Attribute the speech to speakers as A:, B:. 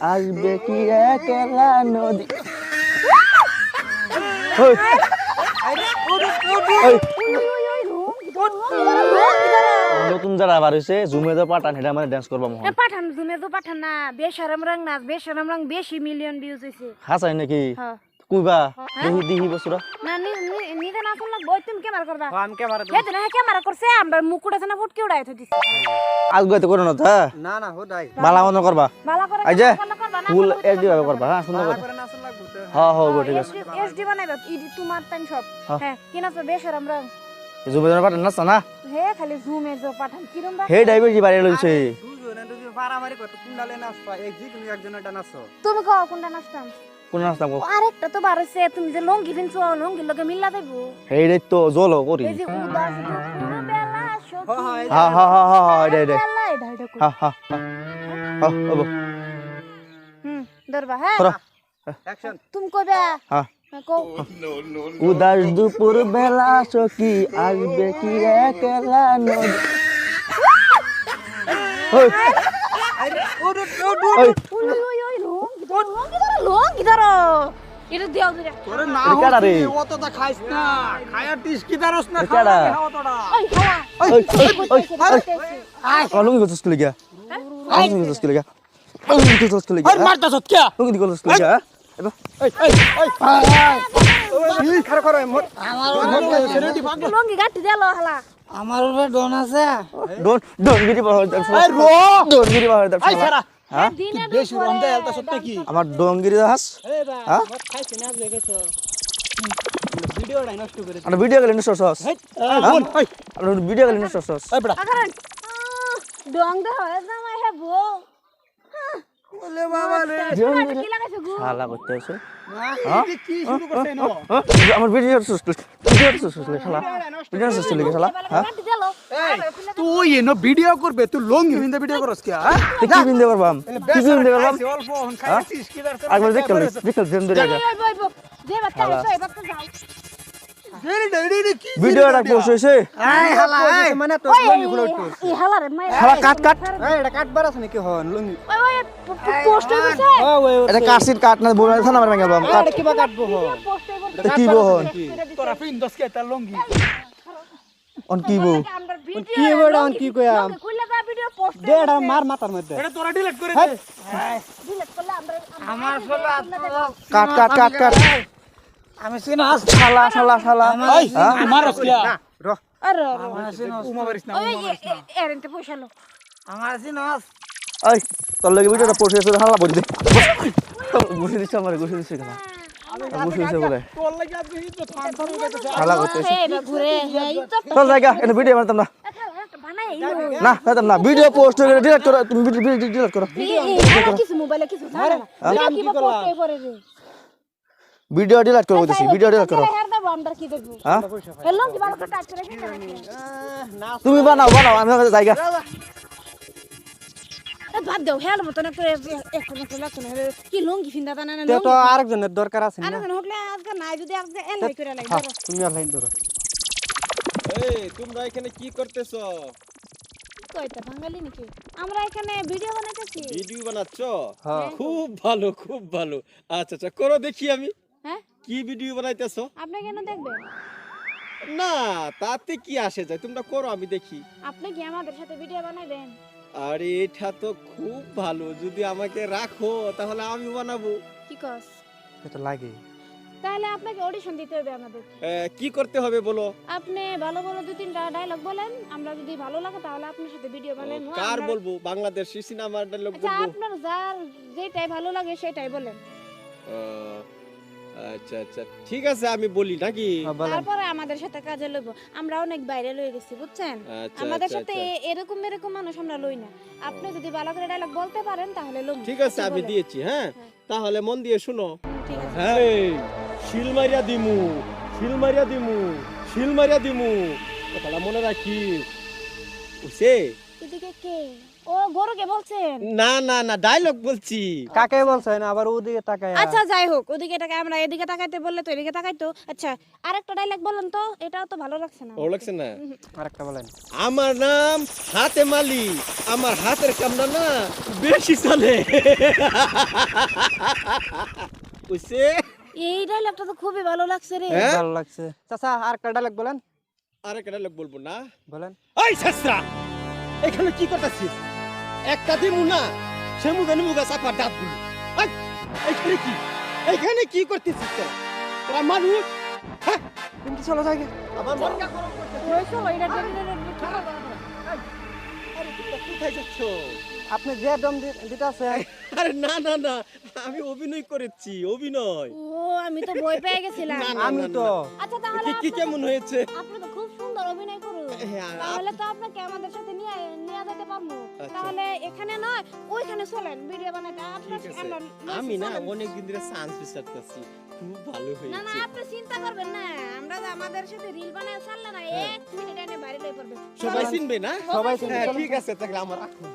A: আসবে কি একলা নদী? নতুন যারা আবার হয়েছে জুমে তো পাঠান এটা মানে ডান্স করবা মোহন।
B: পাঠান তুমি তো পাঠান না বেশরম রং নাচ বেশরম রং বেশি মিলিয়ন ভিউজ হয়েছে
A: হাসাই নাকি?
B: হ্যাঁ।
A: কুইবা দেখি দিহি বসুরা
B: না নি- নি- শুনলে বই তুমি ক্যামেরা করবা
C: আমি ক্যামেরা
B: হে তো না ক্যামেরা করছে আমরা মুখ উড়াছে না ফুটকে উড়াই তো দিছে
A: আজ গইতে করো না তো হ্যাঁ
C: না না হো দাই
A: বালা মতো করবা
B: ভালো করে
A: যে
B: না
A: ফুল এসডি ভাবে করবা হ্যাঁ সুন্দর করে হ্যাঁ হ্যাঁ গো ঠিক আছে
B: এসডি বানাইবা ইডি তোমার তাই সব
A: হ্যাঁ।
B: হ্যাঁ কি নাচ বেশরম রং
A: জুমে জনের পাঠান না
B: হে খালি জুমে জো পাঠান কিরম বা
A: হে ডাইবে জি বাড়ি লইছে
C: তুমি
B: তুমি কও কোনটা নাচতাম
A: কোন নাচতাম গো
B: আরেকটা তো বার হইছে তুমি যে লঙ্গি পিনছো লঙ্গির লগে মিল্লা দেবো।
A: হে তো জলো করি।
B: এই যে উদাস দুপুর বেলা
C: হ্যাঁ,
A: হা হা হা হা হা এটা এটা।
B: বেলা এটা এটা কই।
A: হা হা হা হা
B: হুম ধরবা হ্যাঁ।
C: অ্যাকশন
B: তুমি কইবা
A: হ্যাঁ।
B: হ্যাঁ,
A: উদাস দুপুর বেলা সখী আসবে কি একলা নদী? ওই। ওই
B: ওই ওই ওই লঙ্গি ধরো লঙ্গি ধরো এটা দিও দিরা
C: তোরে না
A: এটা কারা রে?
C: হচ্ছে অতটা খাইস না। খায়া টিস কি দারস না খাওয়া অতটা
B: ওই খালা
A: ওই ওই ওই
B: আরে
A: কি লাগা। কলঙ্গি করছিস কি লাগা। কলঙ্গি করছিস কি লাগা।
C: মারতাছ কে?
A: কলঙ্গি করছিস কি লাগা এবা
C: এই এই এই খারাপ করো মোর আমার ছেলেটি ভাগ
B: লঙ্গি গাটি দিলো হালা।
C: আমার উপরে ডন আছে।
A: ডোন ডোন গিরি পাহাড় দাও
C: এই রো।
A: ডোন গিরি
C: এই সারা
A: হ্যাঁ?
B: দিনে
C: বেশি রমদা এলতা সত্য কি
A: আমার ডোঙ্গিরি হাস?
C: এই বা
A: হ্যাঁ?
C: মত
A: আমরা ভিডিও ভিডিও
B: হয়
C: বলে বাবা রে
B: কি লাগাইছো গো?
A: শালা করতে আছে? আমার ভিডিও সুস্থ ভিডিও সুস্থ শালা। ভিডিও সুস্থ দেখ ভিডিওটা পোস্ট হইছে
C: এই হালা এই মানে তো লঙ্গি গুলো একটু
B: এই হালা রে মাই
A: শালা কাট কাট।
C: এই এটা কাটবার আছে নাকি? হন লঙ্গি।
B: ওই ওই পোস্ট হয়ে গেছে।
C: ওই
A: এটা কাটছিট কাট না বলে থানা মার ভাঙাবাম কাট
C: কিবা কাটবো হন।
B: পোস্ট হয়ে গেছে।
A: এটা কি বহন
C: তোরা ফিন দস কে তার লঙ্গি?
A: অন কি বউ
B: ভিডিও
C: কি বড় অন কি কইয়াম
B: কইলা ভিডিও পোস্ট
C: দে এটা মার মাথার মধ্যে। এটা তোরা ডিলিট করে দে।
B: ডিলিট করলে আমরা
C: আমার সোলা
A: কাট কাট কাট কাট।
C: আমি সিনাস
A: শালা শালা শালা। হ্যাঁ?
C: আমার র।
B: আরে
C: আমার সিনাস উমা বারিস না
B: ওই এরেন্তে
C: আমার সিনাস
A: ওই তোর লগে ভিডিওটা পোস্ট হইছে শালা বলি দে ঘুষি দিছ আমার ঘুষি দিছ না। না না। ভিডিও পোস্ট করে ডিলিট করো তুমি ভিডিও ডিলিট করো।
B: মোবাইলে কিছু জানা না কি বা পোস্ট হয়ে পড়ে রে
A: ভিডিও ডিলিট করো বলতেছি ভিডিও ডিলিট করো। হ্যাঁ?
B: হ্যালো কি ভালো করে টাচ করে কি
C: না
A: তুমি বানাও বানাও আমি জায়গা।
B: বাদ দাও হেল মতন মতো লাগতো না কি লঙ্গি ফিন্দা তা না না
C: তো আরেকজনের দরকার আছে না?
B: হকলে আজকে নাই যদি আজকে হই করে লাগে ধরো।
C: তুমি আর লাইন ধরো।
D: এই তোমরা এখানে কি করতেছো?
B: কইতা বাঙালি নাকি? আমরা এখানে ভিডিও বানাইতেছি।
D: ভিডিও বানাচ্ছ?
C: হ্যাঁ।
D: খুব ভালো খুব ভালো। আচ্ছা আচ্ছা করো দেখি আমি। কি ভিডিও বানাইতেছো?
B: আপনি কেন দেখবেন?
D: না তাতে কি আসে যায়? তোমরা করো আমি দেখি।
B: আপনি কি আমাদের সাথে ভিডিও বানাইবেন?
D: আরে এটা তো খুব ভালো। যদি আমাকে রাখো তাহলে আমি বানাবো।
B: কি কস?
C: এটা লাগে।
B: তাহলে আপনাকে অডিশন দিতে হবে আমাদের
D: কি করতে হবে বলো?
B: আপনি ভালো ভালো দুই তিনটা ডায়লগ বলেন। আমরা যদি ভালো লাগে তাহলে আপনার সাথে ভিডিও বানাবো
D: কার বলব? বাংলাদেশি সিনেমার ডায়লগ
B: আচ্ছা
D: বলব?
B: আপনার যার যেটাই ভালো লাগে সেটাই বলেন।
D: আহ, আচ্ছা আচ্ছা। ঠিক আছে আমি বলি নাকি?
B: তারপরে আমাদের সাথে কাজে লইব। আমরা অনেক বাইরে লয়ে গেছি বুঝছেন?
D: আচ্ছা
B: আমাদের
D: আচ্ছা,
B: সাথে
D: আচ্ছা।
B: এরকম এরকম মানুষ আমরা লই না। আপনি যদি ভালো করে ডায়লগ বলতে পারেন তাহলে লম।
D: ঠিক আছে আমি দিয়েছি হ্যাঁ?
B: হ্যাঁ।
D: তাহলে মন দিয়ে শুনো।
B: ঠিক আছে।
D: হ্যাঁ শিল মারিয়া দিমু শিল মারিয়া দিমু শিল মারিয়া দিমু। কথাটা মনে রাখিস। উসে।
B: এদিকে কে? ও গরুকে বলছেন?
D: না না না ডায়লগ বলছি।
C: কাকে বলছেন আবার ওদিকে তাকায়
B: আচ্ছা যাই হোক ওদিকে তাকাই আমরা এদিকে তাকাইতে বললে তো এদিকে তাকাইতো। আচ্ছা আরেকটা ডায়লগ বলেন তো এটাও তো ভালো লাগছে না।
D: ভালো লাগছে না?
C: আরেকটা বলেন।
D: আমার নাম হাতে মালি আমার হাতের কামনা না বেশি চলে। বুঝছে?
B: এই ডায়লগটা তো খুবই ভালো লাগছে রে।
D: হ্যাঁ?
C: ভালো লাগছে। চাচা আরেকটা ডায়লগ বলেন।
D: আরেকটা ডায়লগ বলব না?
C: বলেন।
D: এই শেষরা এখানে কি করতেছিস? একটা দিমু না সে মুখে মুখে চাপা ডাব এইখানে কি? এইখানে কি করতেছিস তোরা? তোরা মানুষ? হ্যাঁ?
C: কিন্তু চলো যাই।
D: আমার কোথায় যাচ্ছ?
C: আপনি যে দম দিতে আছেন
D: আরে না না না আমি অভিনয় করেছি অভিনয়।
B: ও আমি তো ভয় পেয়ে গেছিলাম।
D: না, না,
C: আমি তো।
B: আচ্ছা তাহলে
D: কি- কি কেমন হয়েছে?
B: আপনি তো খুব সুন্দর অভিনয়
D: আপ-
B: তাহলে তো আপনাকে আমাদের সাথে নিয়ে নিয়ে যেতে পারব।
D: আচ্ছা।
B: তাহলে এখানে নয় ওইখানে চলেন ভিডিও বানাইতে। আপনার
D: আমি না অনেক দিন ধরে চান্স খুব ভালো
B: না না আপনি চিন্তা করবেন না। আমরা আমাদের সাথে রিল বানায় ছাড়লে না
D: হ্যাঁ।
B: এক মিনিট এনে বাইরে লই পড়বে
D: সবাই চিনবে না?
C: সবাই চিনবে,
D: হ্যাঁ ঠিক আছে তাহলে আমরা রাখুন।